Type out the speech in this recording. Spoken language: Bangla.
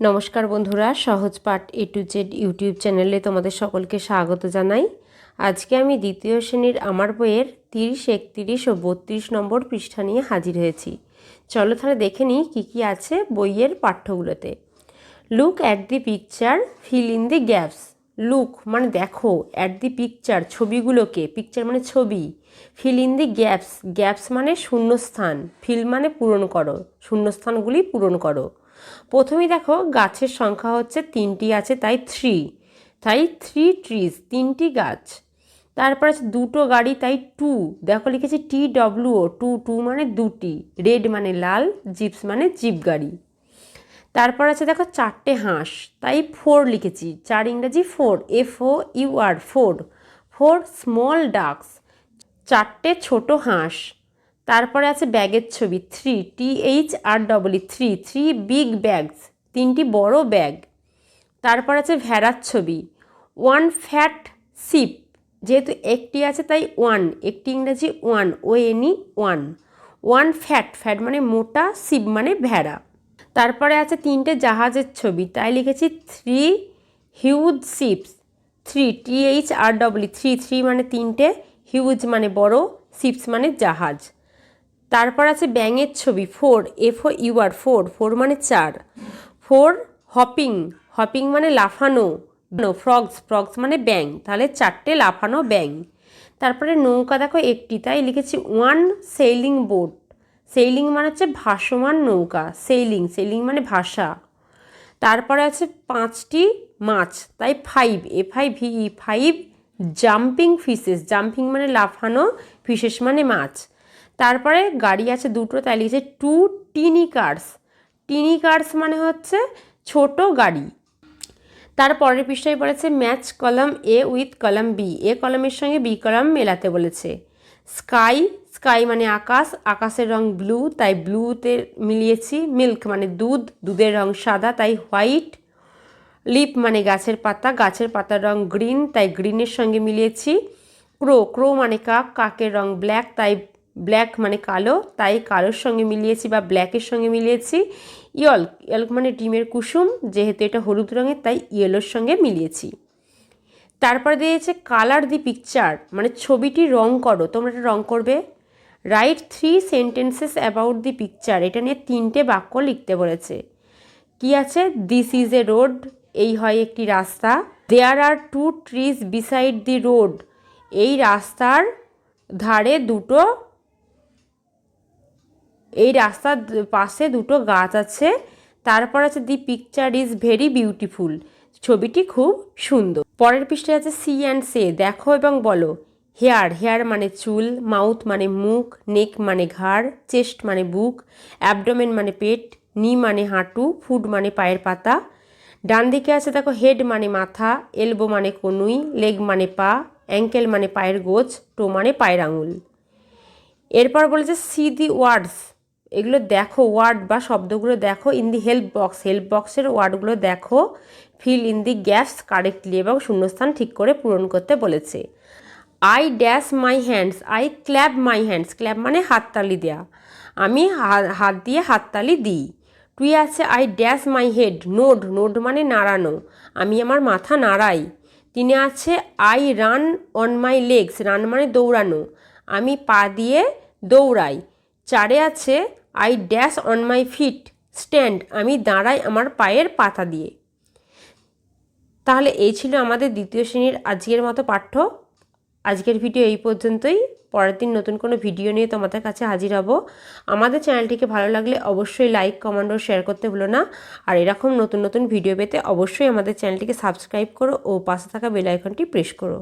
নমস্কার বন্ধুরা, সহজ পাঠ এ টু জেড ইউটিউব চ্যানেলে তোমাদের সকলকে স্বাগত জানাই। আজকে আমি দ্বিতীয় শ্রেণির আমার বইয়ের তিরিশ, একত্রিশ ও বত্রিশ নম্বর পৃষ্ঠা নিয়ে হাজির হয়েছি। চলো তাহলে দেখে নিই কী কী আছে বইয়ের পাঠ্যগুলোতে। Look at the picture fill in the gaps look মানে দেখো অ্যাট দি পিকচার ছবিগুলোকে পিকচার মানে ছবি। Fill in the gaps gaps মানে শূন্যস্থান। ফিল মানে পূরণ করো, শূন্যস্থানগুলি পূরণ করো। প্রথমেই দেখো গাছের সংখ্যা হচ্ছে তিনটি আছে, তাই থ্রি তাই থ্রি ট্রিজ তিনটি গাছ। তারপর আছে দুটো গাড়ি, তাই টু দেখো লিখেছি টি ডব্লিউ টু টু মানে দুটি। রেড মানে লাল জিপস মানে জিপ গাড়ি। তারপর আছে দেখো চারটে হাঁস, তাই ফোর লিখেছি। চার ইংরাজি four F O U R four four small ducks চারটে ছোট হাঁস। তারপরে আছে ব্যাগের ছবি three T H R W three three big bags তিনটি বড় ব্যাগ তারপর আছে ভেড়ার ছবি ওয়ান ফ্যাট সিপ যেহেতু একটি আছে তাই ওয়ান একটি ইংরেজি one O N E one one fat fat মানে মোটা সিপ মানে ভেড়া। তারপরে আছে তিনটে জাহাজের ছবি, তাই লিখেছি three huge ships three T H R W three three মানে তিনটে হিউজ মানে বড় শিপস মানে জাহাজ। তারপর আছে ব্যাঙের ছবি, four, F O U R, four four মানে চার। ফোর, হপিং হপিং মানে লাফানো ফ্রগস ফ্রগস মানে ব্যাং তাহলে চারটে লাফানো ব্যাং তারপরে নৌকা, দেখো একটি, তাই লিখেছি ওয়ান সেইলিং বোট সেইলিং মানে হচ্ছে ভাসমান নৌকা সেইলিং সেইলিং মানে ভাষা। তারপরে আছে পাঁচটি মাছ, তাই five F I V five jumping fishes jumping মানে লাফানো ফিশেস মানে মাছ। তারপরে গাড়ি আছে দুটো তাই লিখেছে two tiny cars. Tiny cars মানে হচ্ছে ছোট গাড়ি। তার পরের পৃষ্ঠায় পড়েছে ম্যাচ কলম এ উইথ কলম বি। এ কলমের সঙ্গে বি কলম মেলাতে বলেছে। স্কাই স্কাই মানে আকাশ, আকাশের রং ব্লু, তাই ব্লুতে মিলিয়েছি মিল্ক মানে দুধ, দুধের রং সাদা, তাই হোয়াইট। লিপ মানে গাছের পাতা, গাছের পাতার রং গ্রিন, তাই গ্রিনের সঙ্গে মিলিয়েছি ক্রো। ক্রো মানে কাক, কাকের রং ব্ল্যাক, তাই ব্ল্যাক মানে কালো, তাই কালোর সঙ্গে মিলিয়েছি বা ব্ল্যাকের সঙ্গে মিলিয়েছি। ইয়ল্ক ইয়ল্ক মানে ডিমের কুসুম, যেহেতু এটা হলুদ রঙের, তাই ইয়েলোর সঙ্গে মিলিয়েছি। তারপর দিয়েছে কালার দি পিকচার মানে ছবিটি রং করো, তোমরা এটা রং করবে। Write three sentences about the picture এটা নিয়ে তিনটে বাক্য লিখতে বলেছে। কি আছে? দিস ইজ এ রোড এই হয় একটি রাস্তা। There are two trees beside the road এই রাস্তার ধারে দুটো এই রাস্তার পাশে দুটো গাছ আছে। তারপর আছে the picture is very beautiful. ছবিটি খুব সুন্দর। পরের পৃষ্ঠে আছে সি অ্যান্ড সে। দেখো এবং বলো। হেয়ার। হেয়ার মানে চুল। মাউথ মানে মুখ। নেক মানে ঘাড়। চেস্ট মানে বুক। অ্যাবডোমেন মানে পেট। নি মানে হাঁটু। ফুড মানে পায়ের পাতা। ডান দিকে আছে দেখো হেড মানে মাথা। এলবো মানে কনুই। লেগ মানে পা। অ্যাঙ্কেল মানে পায়ের গোছ। টো মানে পায়ের আঙুল। এরপর বলেছে সি দি ওয়ার্ডস। এগুলো দেখো ওয়ার্ড বা শব্দগুলো দেখো in the help box help বক্সের ওয়ার্ডগুলো দেখো fill in the gaps correctly এবং শূন্যস্থান ঠিক করে পূরণ করতে বলেছে। I dash my hands I clap my hands clap মানে হাততালি দেয়া। আমি হাত দিয়ে হাততালি দিই। টুই আছে I dash my head nod nod মানে নাড়ানো। আমি আমার মাথা নাড়াই। তিনে আছে I run on my legs run মানে দৌড়ানো। আমি পা দিয়ে দৌড়াই। চারে আছে I dash on my feet stand আমি দাঁড়াই আমার পায়ের পাতা দিয়ে। তাহলে এই ছিল আমাদের দ্বিতীয় শ্রেণির আজকের মতো পাঠ্য। আজকের ভিডিও এই পর্যন্তই। পরের দিন নতুন কোনো ভিডিও নিয়ে তোমাদের কাছে হাজির হব। আমাদের চ্যানেলটিকে ভালো লাগলে অবশ্যই লাইক কমেন্ট ও শেয়ার করতে ভুলো না। আর এরকম নতুন নতুন ভিডিও পেতে অবশ্যই আমাদের চ্যানেলটিকে সাবস্ক্রাইব করো ও পাশে থাকা বেল আইকনটি প্রেস করো।